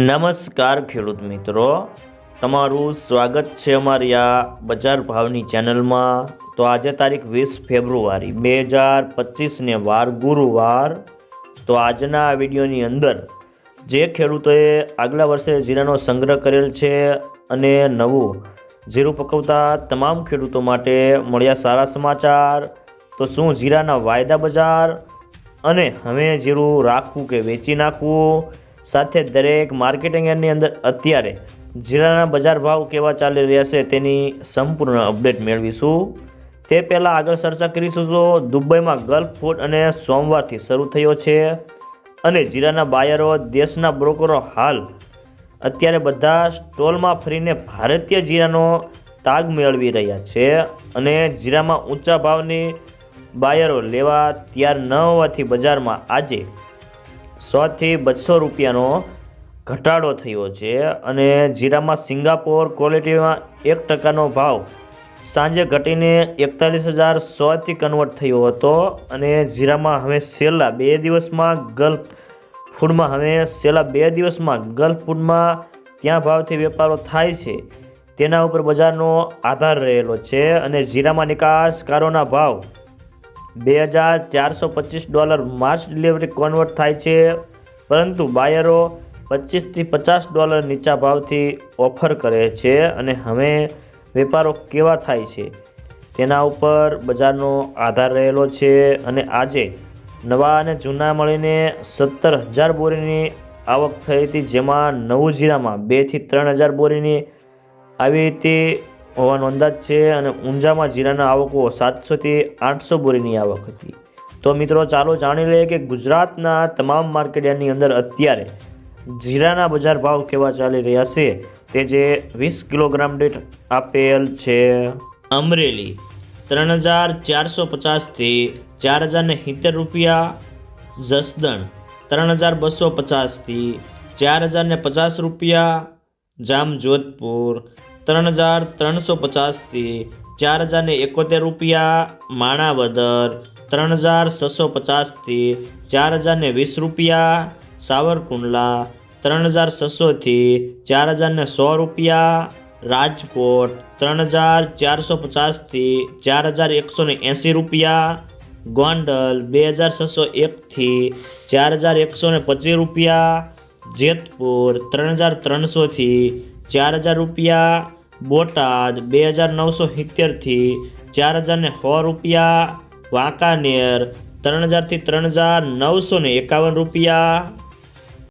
નમસ્કાર ખેડૂત મિત્રો. તમારું સ્વાગત છે અમારી આ બજાર ભાવની ચેનલમાં. તો આજે તારીખ વીસ ફેબ્રુઆરી, બે હજાર પચીસને વાર ગુરુવાર. તો આજના આ વિડીયોની અંદર જે ખેડૂતોએ આગલા વર્ષે જીરાનો સંગ્રહ કરેલ છે અને નવું જીરું પકવતા તમામ ખેડૂતો માટે મળ્યા સારા સમાચાર. તો શું જીરાના વાયદા બજાર? અને હવે જીરું રાખવું કે વેચી નાખવું? સાથે દરેક માર્કેટિંગ યાર્ડની અંદર અત્યારે જીરાના બજાર ભાવ કેવા ચાલી રહ્યા છે તેની સંપૂર્ણ અપડેટ મેળવીશું. તે પહેલાં આગળ ચર્ચા કરીશું તો દુબઈમાં ગલ્ફ ફૂડ અને સોમવારથી શરૂ થયો છે અને જીરાના બાયરો, દેશના બ્રોકરો હાલ અત્યારે બધા સ્ટોલમાં ફરીને ભારતીય જીરાનો તાગ મેળવી રહ્યા છે અને જીરામાં ઊંચા ભાવની બાયરો લેવા તૈયાર ન હોવાથી બજારમાં આજે સોથી બસો રૂપિયાનો ઘટાડો થયો છે અને જીરામાં સિંગાપોર ક્વોલિટીમાં એક ટકાનો ભાવ. સાંજે ઘટીને એકતાલીસ હજાર સોથી કન્વર્ટ થયો હતો અને જીરામાં હવે છેલ્લા બે દિવસમાં ગલ્ફ ફૂડમાં હવે છેલ્લા બે દિવસમાં ગલ્ફ ફૂડમાં ક્યાં ભાવથી વેપારો થાય છે તેના ઉપર બજારનો આધાર રહેલો છે અને જીરામાં નિકાસકારોના ભાવ. બે હજાર ચારસો પચીસ ડોલર માર્ચ ડિલિવરી કન્વર્ટ થાય છે પરંતુ બાયરો પચીસથી પચાસ ડોલર નીચા ભાવથી ઓફર કરે છે અને હવે વેપારો કેવા થાય છે? તેના ઉપર બજારનો આધાર રહેલો છે અને આજે નવા અને જૂના મળીને સત્તર હજાર બોરીની આવક થઈ હતી, જેમાં નવું જીરામાં બેથી ત્રણ હજાર બોરીની આવી રીતે હોવાનો અંદાજ છે અને ઊંઝામાં જીરાના આવકો સાતસોથી આઠસો બોરીની આવક હતી. તો મિત્રો ચાલો જાણી લઈએ કે ગુજરાતના તમામ માર્કેટની અંદર અત્યારે જીરાના બજાર ભાવ કેવા ચાલી રહ્યા છે. તે જે વીસ કિલોગ્રામ દીઠ આપેલ છે. અમરેલી ત્રણ હજાર ચારસો પચાસથી ચાર હજારને સિત્તેર રૂપિયા, જસદણ ત્રણ હજાર બસો પચાસથી ચાર હજારને પચાસ રૂપિયા, જામજોધપુર ત્રણ હજાર ત્રણસો પચાસથી ચાર હજારને એકોતેર રૂપિયા, માણાવદર ત્રણ હજાર છસો પચાસથી ચાર હજારને વીસ રૂપિયા, સાવરકુંડલા ત્રણ હજાર છસોથી ચાર હજારને સો રૂપિયા, રાજકોટ ત્રણ હજાર ચારસો પચાસથી ચાર હજાર એકસો ને એંસી રૂપિયા, ગોંડલ બે હજાર છસો એકથી ચાર હજાર એકસો ને પચીસ રૂપિયા, જેતપુર ત્રણ હજાર ત્રણસોથી ચાર હજાર રૂપિયા, બોટાદ બે હજાર નવસો સિત્તેરથી ચાર હજારને સો રૂપિયા વાંકાનેર ત્રણ હજારથી ત્રણ હજાર નવસો એકાવન રૂપિયા.